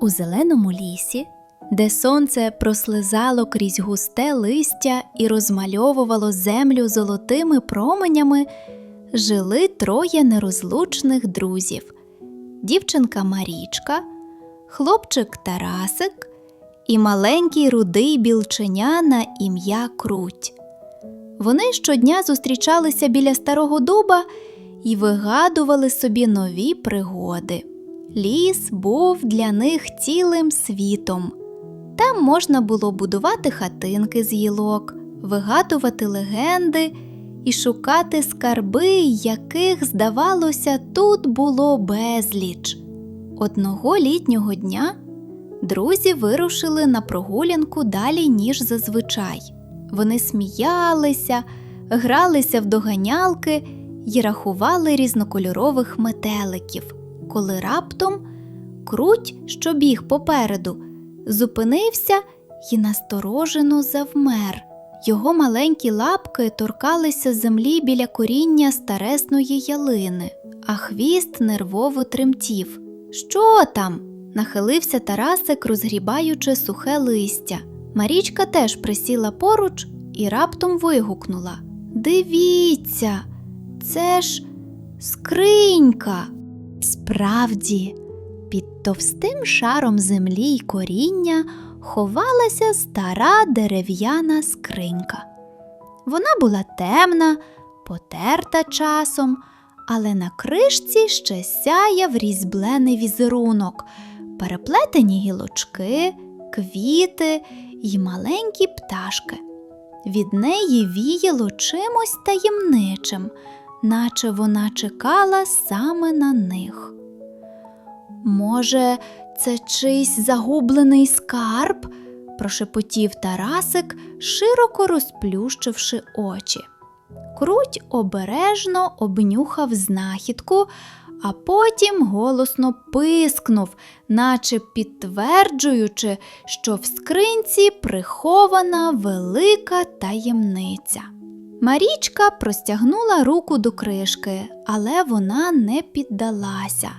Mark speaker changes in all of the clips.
Speaker 1: У зеленому лісі, де сонце прослизало крізь густе листя і розмальовувало землю золотими променями, жили троє нерозлучних друзів: дівчинка Марічка, хлопчик Тарасик і маленький рудий білченя на ім'я Круть. Вони щодня зустрічалися біля старого дуба і вигадували собі нові пригоди. Ліс був для них цілим світом. Там можна було будувати хатинки з гілок, вигадувати легенди і шукати скарби, яких, здавалося, тут було безліч. Одного літнього дня друзі вирушили на прогулянку далі, ніж зазвичай. Вони сміялися, гралися в доганялки і рахували різнокольорових метеликів, коли раптом круть, що біг попереду, зупинився і насторожено завмер. Його маленькі лапки торкалися землі біля коріння старесної ялини, а хвіст нервово тремтів. Що там? нахилився Тарасик, розгрібаючи сухе листя. Марічка теж присіла поруч і раптом вигукнула: Дивіться, це ж скринька. Справді, під товстим шаром землі й коріння ховалася стара дерев'яна скринька. Вона була темна, потерта часом, але на кришці ще сяяв різьблений візерунок, переплетені гілочки, квіти й маленькі пташки. Від неї віяло чимось таємничим, наче вона чекала саме на них. Може, це чийсь загублений скарб? прошепотів Тарасик, широко розплющивши очі. Круть обережно обнюхав знахідку, а потім голосно пискнув, наче підтверджуючи, що в скринці прихована велика таємниця. Марічка простягнула руку до кришки, але вона не піддалася.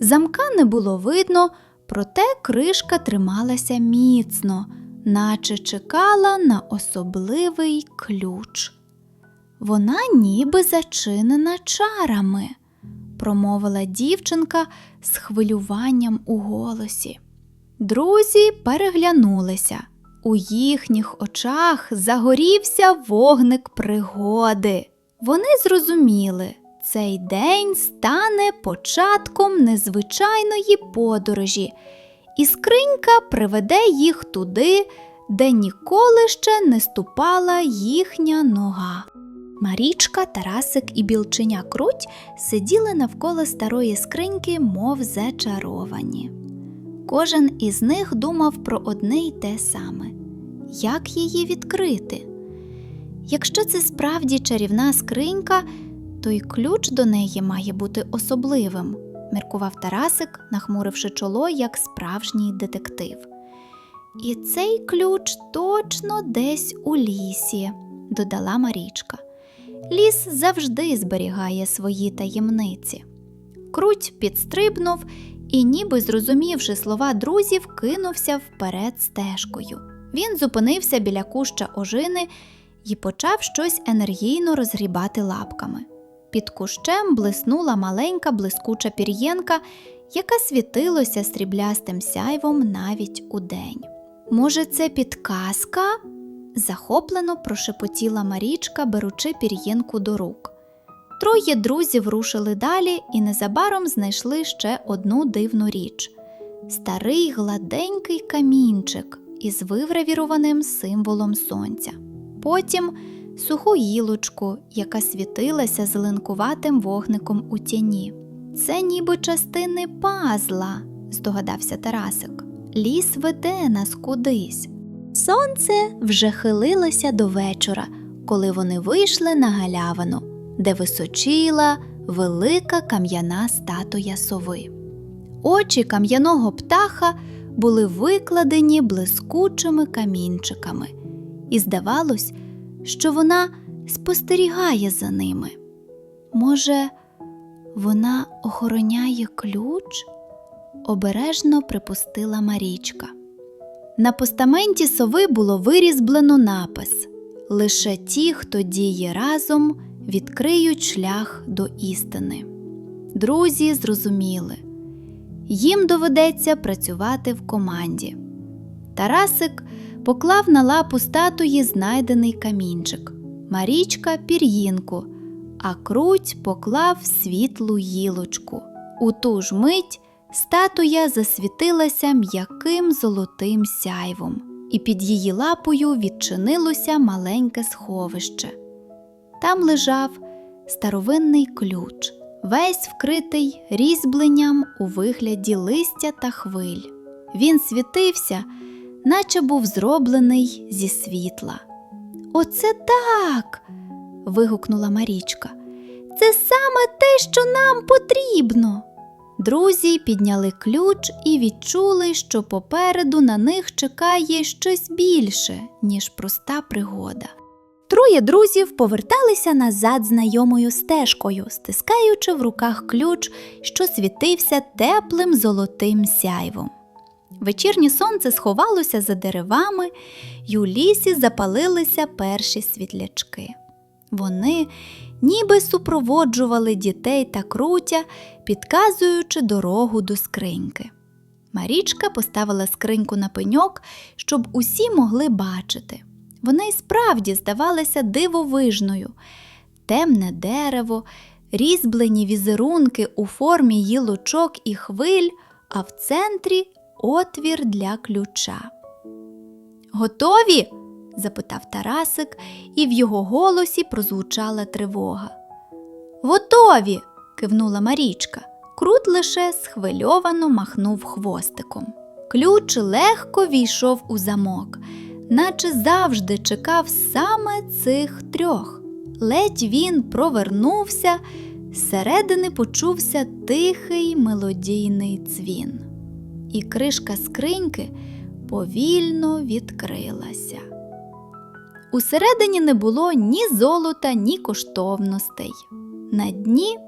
Speaker 1: Замка не було видно, проте кришка трималася міцно, наче чекала на особливий ключ. Вона ніби зачинена чарами, промовила дівчинка з хвилюванням у голосі. Друзі переглянулися. У їхніх очах загорівся вогник пригоди. Вони зрозуміли, цей день стане початком незвичайної подорожі, і скринька приведе їх туди, де ніколи ще не ступала їхня нога. Марічка, Тарасик і білченя Круть сиділи навколо старої скриньки, мов зачаровані. Кожен із них думав про одне й те саме як її відкрити. Якщо це справді чарівна скринька, то й ключ до неї має бути особливим, міркував Тарасик, нахмуривши чоло, як справжній детектив. І цей ключ точно десь у лісі, додала Марічка. Ліс завжди зберігає свої таємниці. Круть підстрибнув і, ніби зрозумівши слова друзів, кинувся вперед стежкою. Він зупинився біля куща ожини і почав щось енергійно розгрібати лапками. Під кущем блиснула маленька блискуча пір'єнка, яка світилося сріблястим сяйвом навіть удень. Може, це підказка? захоплено прошепотіла Марічка, беручи пір'єнку до рук. Троє друзів рушили далі і незабаром знайшли ще одну дивну річ старий гладенький камінчик із вигравірованим символом сонця. Потім суху гілочку, яка світилася зеленкуватим вогником у тіні. Це ніби частини пазла, здогадався Тарасик. Ліс веде нас кудись. Сонце вже хилилося до вечора, коли вони вийшли на галявину, де височила велика кам'яна статуя сови. Очі кам'яного птаха були викладені блискучими камінчиками, і здавалось, що вона спостерігає за ними. Може, вона охороняє ключ? обережно припустила Марічка. На постаменті сови було вирізблено напис Лише ті, хто діє разом, відкриють шлях до істини. Друзі зрозуміли, їм доведеться працювати в команді. Тарасик поклав на лапу статуї знайдений камінчик, Марічка пір'їнку, а круть поклав світлу гілочку. У ту ж мить статуя засвітилася м'яким золотим сяйвом, і під її лапою відчинилося маленьке сховище. Там лежав старовинний ключ, весь вкритий різьбленням у вигляді листя та хвиль. Він світився, наче був зроблений зі світла. Оце так. вигукнула Марічка. Це саме те, що нам потрібно. Друзі підняли ключ і відчули, що попереду на них чекає щось більше, ніж проста пригода. Троє друзів поверталися назад знайомою стежкою, стискаючи в руках ключ, що світився теплим золотим сяйвом. Вечірнє сонце сховалося за деревами, й у лісі запалилися перші світлячки. Вони ніби супроводжували дітей та крутя, підказуючи дорогу до скриньки. Марічка поставила скриньку на пеньок, щоб усі могли бачити. Вона й справді здавалася дивовижною. Темне дерево, різьблені візерунки у формі гілочок і хвиль, а в центрі отвір для ключа. Готові? запитав Тарасик, і в його голосі прозвучала тривога. Готові. кивнула Марічка. Крут лише схвильовано махнув хвостиком. Ключ легко війшов у замок, наче завжди чекав саме цих трьох. Ледь він провернувся, зсередини почувся тихий мелодійний дзвін. І кришка скриньки повільно відкрилася. Усередині не було ні золота, ні коштовностей. На дні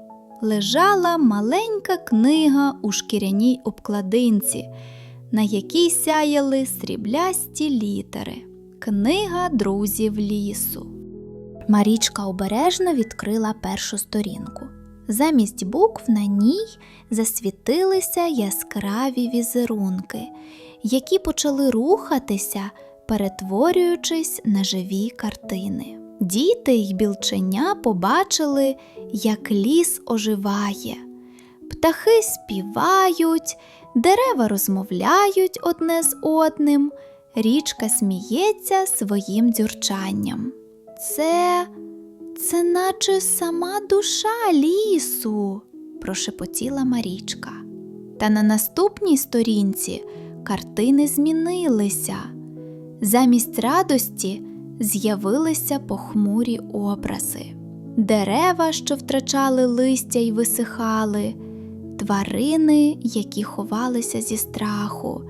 Speaker 1: лежала маленька книга у шкіряній обкладинці, на якій сяяли сріблясті літери Книга друзів лісу. Марічка обережно відкрила першу сторінку. Замість букв на ній засвітилися яскраві візерунки, які почали рухатися, перетворюючись на живі картини. Діти й білченя побачили, як ліс оживає. Птахи співають, дерева розмовляють одне з одним, річка сміється своїм дзюрчанням. Це, це наче сама душа лісу, прошепотіла Марічка. Та на наступній сторінці картини змінилися. Замість радості з'явилися похмурі образи. Дерева, що втрачали листя й висихали, тварини, які ховалися зі страху,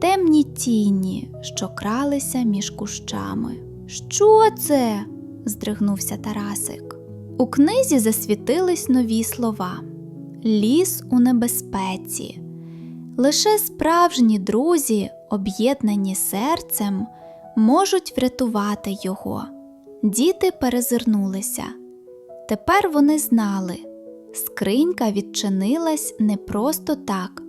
Speaker 1: темні тіні, що кралися між кущами. Що це? здригнувся Тарасик. У книзі засвітились нові слова Ліс у небезпеці. Лише справжні друзі, об'єднані серцем, можуть врятувати його. Діти перезирнулися. Тепер вони знали, скринька відчинилась не просто так.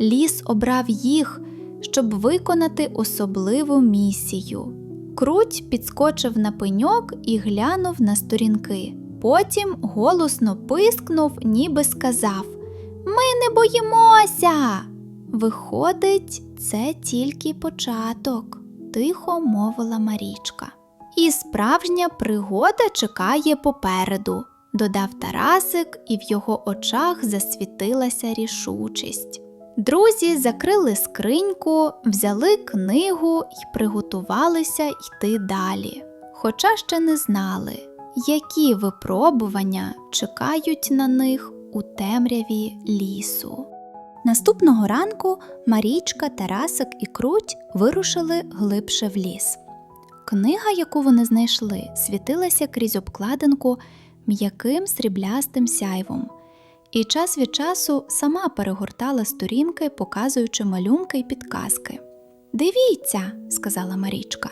Speaker 1: Ліс обрав їх, щоб виконати особливу місію. Круть підскочив на пеньок і глянув на сторінки. Потім голосно пискнув, ніби сказав Ми не боїмося. Виходить, це тільки початок, тихо мовила Марічка. І справжня пригода чекає попереду, додав Тарасик, і в його очах засвітилася рішучість. Друзі закрили скриньку, взяли книгу і приготувалися йти далі, хоча ще не знали, які випробування чекають на них у темряві лісу. Наступного ранку Марічка, Тарасик і Круть вирушили глибше в ліс. Книга, яку вони знайшли, світилася крізь обкладинку м'яким сріблястим сяйвом, і час від часу сама перегортала сторінки, показуючи малюнки й підказки. Дивіться, сказала Марічка.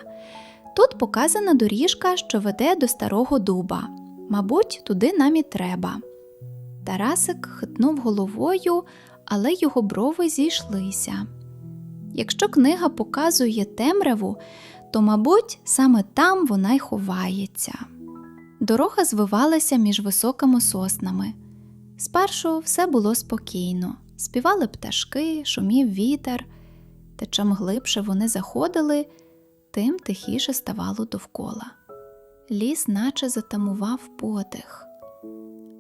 Speaker 1: Тут показана доріжка, що веде до старого дуба. Мабуть, туди нам і треба. Тарасик хитнув головою, але його брови зійшлися. Якщо книга показує темряву, то, мабуть, саме там вона й ховається. Дорога звивалася між високими соснами. Спершу все було спокійно, співали пташки, шумів вітер, та чим глибше вони заходили, тим тихіше ставало довкола. Ліс наче затамував подих.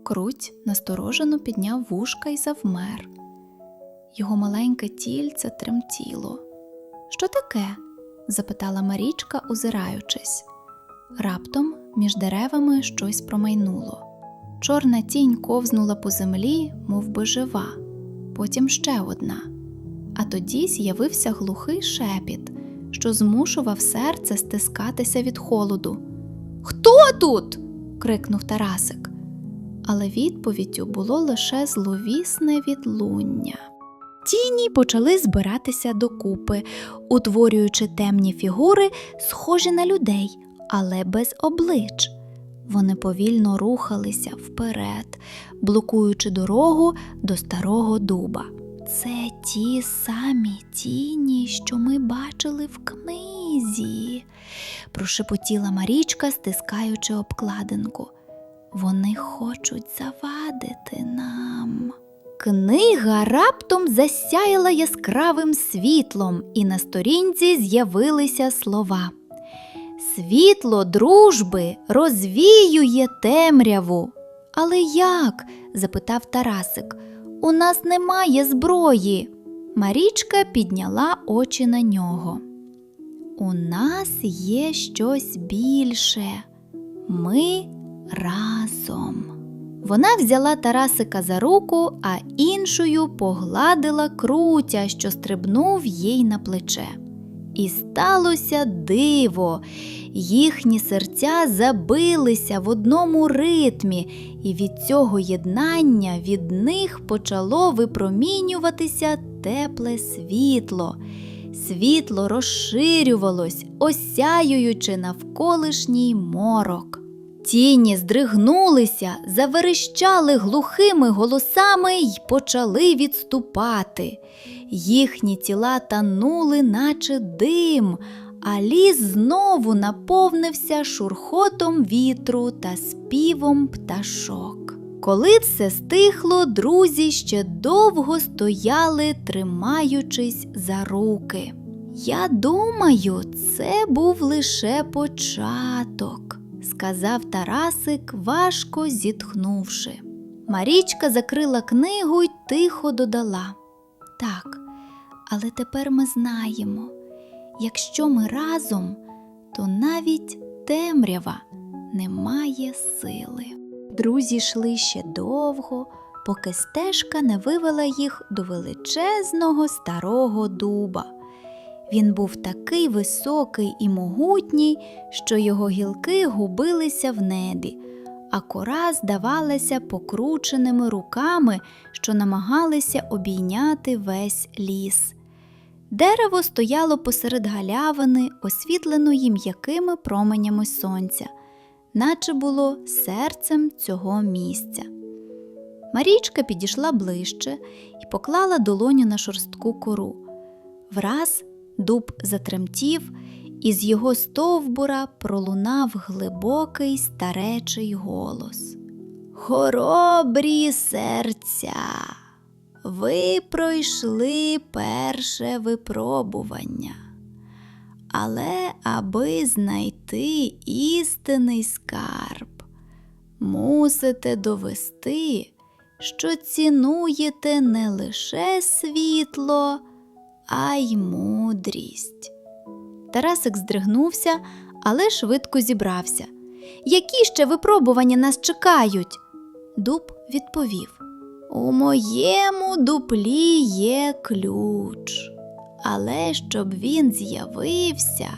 Speaker 1: Круть насторожено підняв вушка і завмер. Його маленьке тільце тремтіло. Що таке? запитала Марічка, озираючись. Раптом між деревами щось промайнуло. Чорна тінь ковзнула по землі, мов би жива, потім ще одна. А тоді з'явився глухий шепіт, що змушував серце стискатися від холоду. Хто тут? крикнув Тарасик. Але відповіддю було лише зловісне відлуння. Тіні почали збиратися докупи, утворюючи темні фігури, схожі на людей, але без облич. Вони повільно рухалися вперед, блокуючи дорогу до старого дуба. Це ті самі тіні, що ми бачили в книзі, прошепотіла Марічка, стискаючи обкладинку. Вони хочуть завадити нам. Книга раптом засяяла яскравим світлом, і на сторінці з'явилися слова. Світло дружби розвіює темряву. Але як? запитав Тарасик. У нас немає зброї. Марічка підняла очі на нього. У нас є щось більше. Ми разом. Вона взяла Тарасика за руку, а іншою погладила крутя, що стрибнув їй на плече. І сталося диво. Їхні серця забилися в одному ритмі, і від цього єднання від них почало випромінюватися тепле світло. Світло розширювалось, осяюючи навколишній морок. Тіні здригнулися, заверещали глухими голосами й почали відступати. Їхні тіла танули, наче дим, а ліс знову наповнився шурхотом вітру та співом пташок. Коли все стихло, друзі ще довго стояли, тримаючись за руки. Я думаю, це був лише початок, сказав Тарасик, важко зітхнувши. Марічка закрила книгу й тихо додала. Так, але тепер ми знаємо, якщо ми разом, то навіть темрява не має сили. Друзі йшли ще довго, поки стежка не вивела їх до величезного старого дуба. Він був такий високий і могутній, що його гілки губилися в небі, а кора здавалася покрученими руками, що намагалися обійняти весь ліс. Дерево стояло посеред галявини, освітленої м'якими променями сонця, наче було серцем цього місця. Марічка підійшла ближче і поклала долоню на шорстку кору. Враз дуб затремтів, і з його стовбура пролунав глибокий старечий голос. Хоробрі серця, ви пройшли перше випробування. Але аби знайти істинний скарб, мусите довести, що цінуєте не лише світло, а й мудрість. Тарасик здригнувся, але швидко зібрався. Які ще випробування нас чекають? Дуб відповів: У моєму дуплі є ключ, але щоб він з'явився,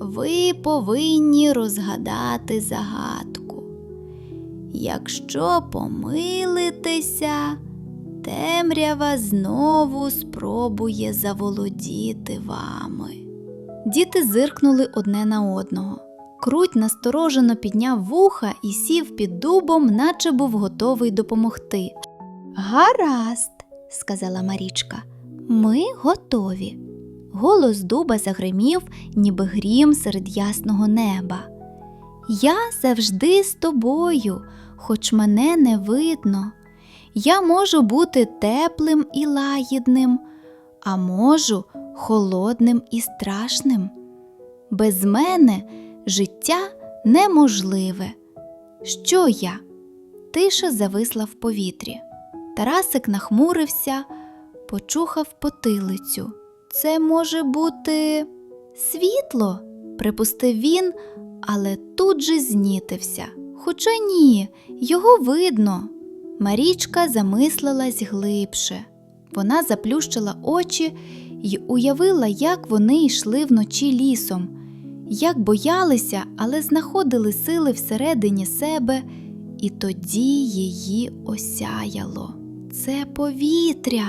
Speaker 1: ви повинні розгадати загадку. Якщо помилитеся, темрява знову спробує заволодіти вами. Діти зиркнули одне на одного. Круть насторожено підняв вуха і сів під дубом, наче був готовий допомогти. Гаразд, сказала Марічка, ми готові. Голос дуба загримів, ніби грім серед ясного неба. Я завжди з тобою, хоч мене не видно. Я можу бути теплим і лагідним, а можу холодним і страшним. Без мене життя неможливе. Що я? Тиша зависла в повітрі. Тарасик нахмурився, почухав потилицю. Це може бути світло, припустив він, але тут же знітився. Хоча ні, його видно. Марічка замислилась глибше. Вона заплющила очі й уявила, як вони йшли вночі лісом, як боялися, але знаходили сили всередині себе, і тоді її осяяло. Це повітря,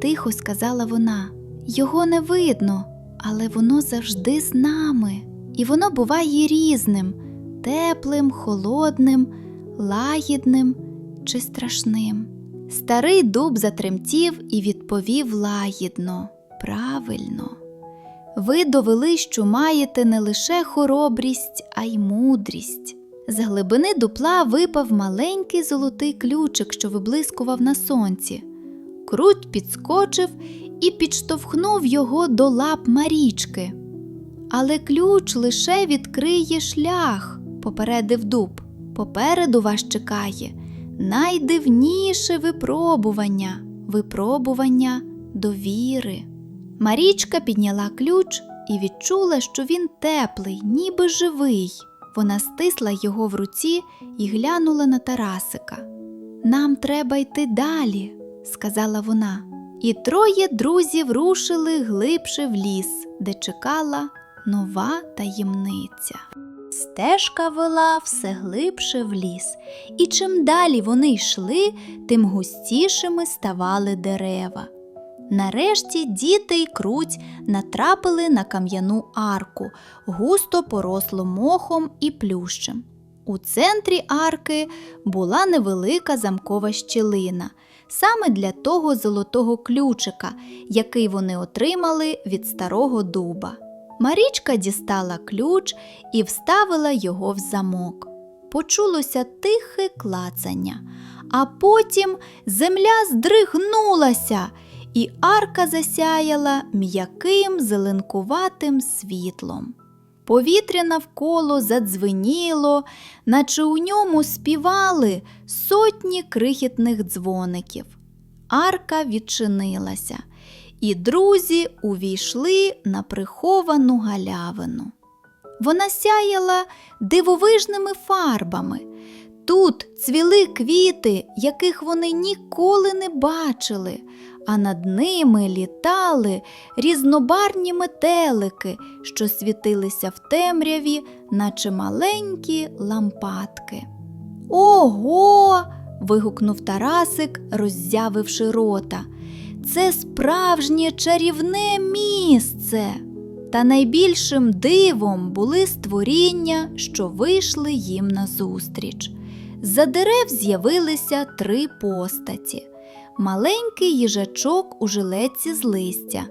Speaker 1: тихо сказала вона. Його не видно, але воно завжди з нами, і воно буває різним теплим, холодним, лагідним чи страшним. Старий дуб затремтів і відповів лагідно, правильно. Ви довели, що маєте не лише хоробрість, а й мудрість. З глибини дупла випав маленький золотий ключик, що виблискував на сонці. Круть підскочив і підштовхнув його до лап Марічки. Але ключ лише відкриє шлях, попередив дуб. Попереду вас чекає найдивніше випробування, випробування довіри. Марічка підняла ключ і відчула, що він теплий, ніби живий. Вона стисла його в руці і глянула на Тарасика. Нам треба йти далі, сказала вона. І троє друзів рушили глибше в ліс, де чекала нова таємниця. Стежка вела все глибше в ліс, і чим далі вони йшли, тим густішими ставали дерева. Нарешті діти й круть натрапили на кам'яну арку, густо порослу мохом і плющем. У центрі арки була невелика замкова щілина, саме для того золотого ключика, який вони отримали від старого дуба. Марічка дістала ключ і вставила його в замок. Почулося тихе клацання, а потім земля здригнулася, і арка засяяла м'яким зеленкуватим світлом. Повітря навколо задзвеніло, наче у ньому співали сотні крихітних дзвоників. Арка відчинилася, і друзі увійшли на приховану галявину. Вона сяяла дивовижними фарбами. Тут цвіли квіти, яких вони ніколи не бачили, а над ними літали різнобарні метелики, що світилися в темряві, наче маленькі лампадки. Ого! вигукнув Тарасик, роззявивши рота. Це справжнє чарівне місце. Та найбільшим дивом були створіння, що вийшли їм назустріч. За дерев з'явилися три постаті: маленький їжачок у жилетці з листя,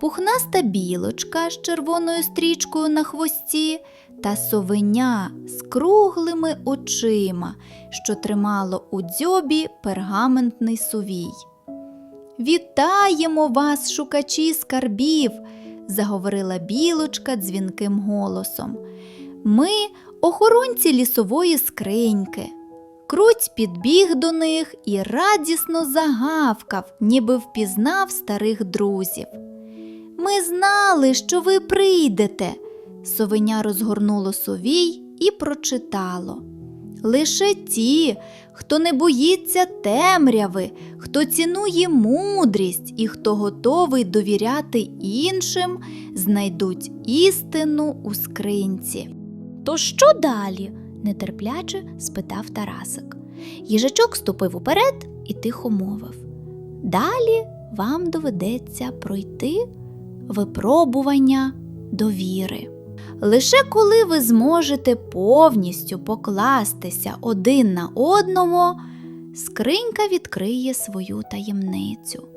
Speaker 1: пухнаста білочка з червоною стрічкою на хвості та совеня з круглими очима, що тримало у дзьобі пергаментний сувій. Вітаємо вас, шукачі скарбів, заговорила білочка дзвінким голосом. Ми охоронці лісової скриньки. Круть підбіг до них і радісно загавкав, ніби впізнав старих друзів. Ми знали, що ви прийдете. Совеня розгорнуло совій і прочитало. Лише ті, хто не боїться темряви, хто цінує мудрість і хто готовий довіряти іншим, знайдуть істину у скринці. То що далі? Нетерпляче спитав Тарасик. Їжачок ступив уперед і тихо мовив. Далі вам доведеться пройти випробування довіри. Лише коли ви зможете повністю покластися один на одного, скринька відкриє свою таємницю.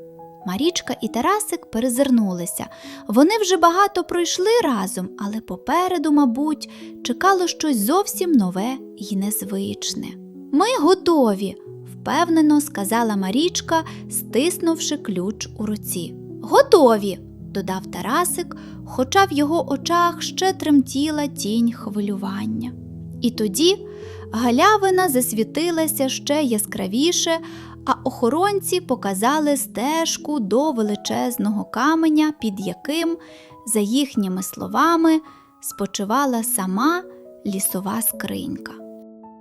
Speaker 1: Марічка і Тарасик перезирнулися. Вони вже багато пройшли разом, але попереду, мабуть, чекало щось зовсім нове і незвичне. Ми готові, впевнено сказала Марічка, стиснувши ключ у руці. Готові, додав Тарасик, хоча в його очах ще тремтіла тінь хвилювання. І тоді галявина засвітилася ще яскравіше, а охоронці показали стежку до величезного каменя, під яким, за їхніми словами, спочивала сама лісова скринька.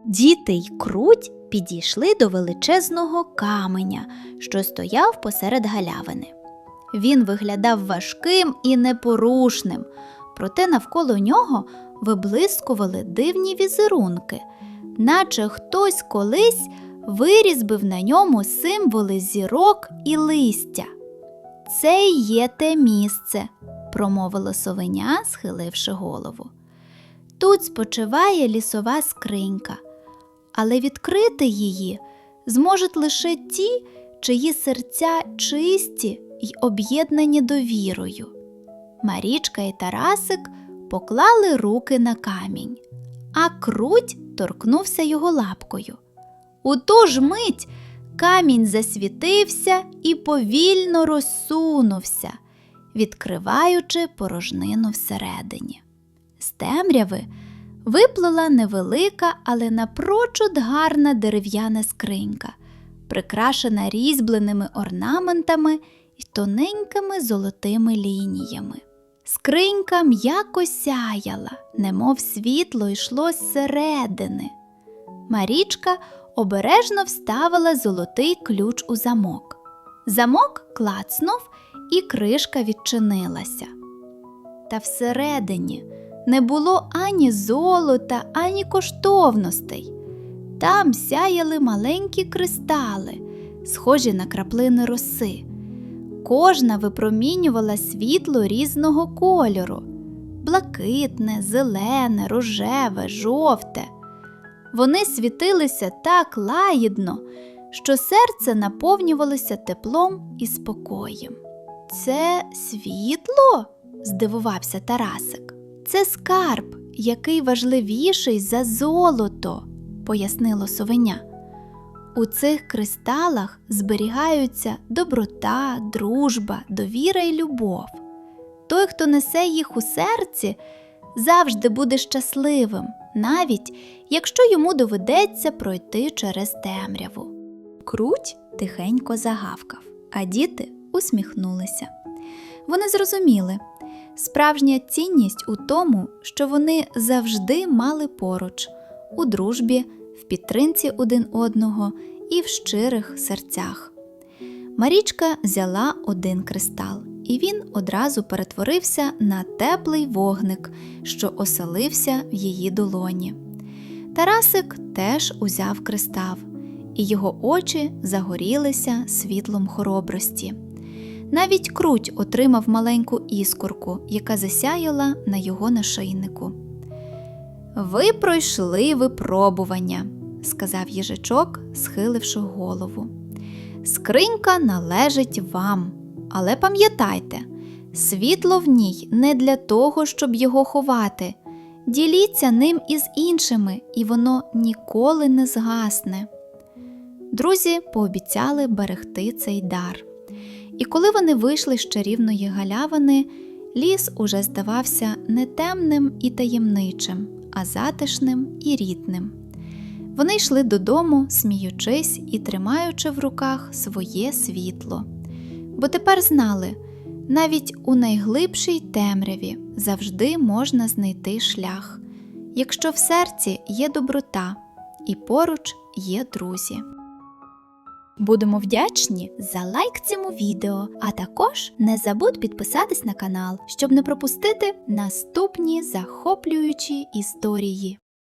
Speaker 1: Діти й круть підійшли до величезного каменя, що стояв посеред галявини. Він виглядав важким і непорушним, проте навколо нього виблискували дивні візерунки, наче хтось колись вирізбив на ньому символи зірок і листя. Це й є те місце, промовило совеня, схиливши голову. Тут спочиває лісова скринька, але відкрити її зможуть лише ті, чиї серця чисті й об'єднані довірою. Марічка і Тарасик поклали руки на камінь, а круть торкнувся його лапкою. У ту ж мить камінь засвітився і повільно розсунувся, відкриваючи порожнину всередині. З темряви виплила невелика, але напрочуд гарна дерев'яна скринька, прикрашена різьбленими орнаментами і тоненькими золотими лініями. Скринька м'яко сяяла, немов світло йшло зсередини. Марічка обережно вставила золотий ключ у замок. Замок клацнув, і кришка відчинилася. Та всередині не було ані золота, ані коштовностей. Там сяяли маленькі кристали, схожі на краплини роси. Кожна випромінювала світло різного кольору блакитне, зелене, рожеве, жовте. Вони світилися так лагідно, що серце наповнювалося теплом і спокоєм. Це світло? здивувався Тарасик. Це скарб, який важливіший за золото, пояснило совеня. У цих кристалах зберігаються доброта, дружба, довіра і любов. Той, хто несе їх у серці, завжди буде щасливим, навіть якщо йому доведеться пройти через темряву. Круть тихенько загавкав, а діти усміхнулися. Вони зрозуміли, справжня цінність у тому, що вони завжди мали поруч у дружбі, в підтримці один одного і в щирих серцях. Марічка взяла один кристал, і він одразу перетворився на теплий вогник, що оселився в її долоні. Тарасик теж узяв кристал, і його очі загорілися світлом хоробрості. Навіть круть отримав маленьку іскорку, яка засяяла на його нашийнику. Ви пройшли випробування, сказав їжачок, схиливши голову. Скринька належить вам, але пам'ятайте, світло в ній не для того, щоб його ховати. Діліться ним із іншими, і воно ніколи не згасне. Друзі пообіцяли берегти цей дар. І коли вони вийшли з чарівної галявини, ліс уже здавався не темним і таємничим, а затишним і рідним. Вони йшли додому, сміючись і тримаючи в руках своє світло, бо тепер знали, навіть у найглибшій темряві завжди можна знайти шлях, якщо в серці є доброта і поруч є друзі. Будемо вдячні за лайк цьому відео, а також не забудь підписатись на канал, щоб не пропустити наступні захоплюючі історії.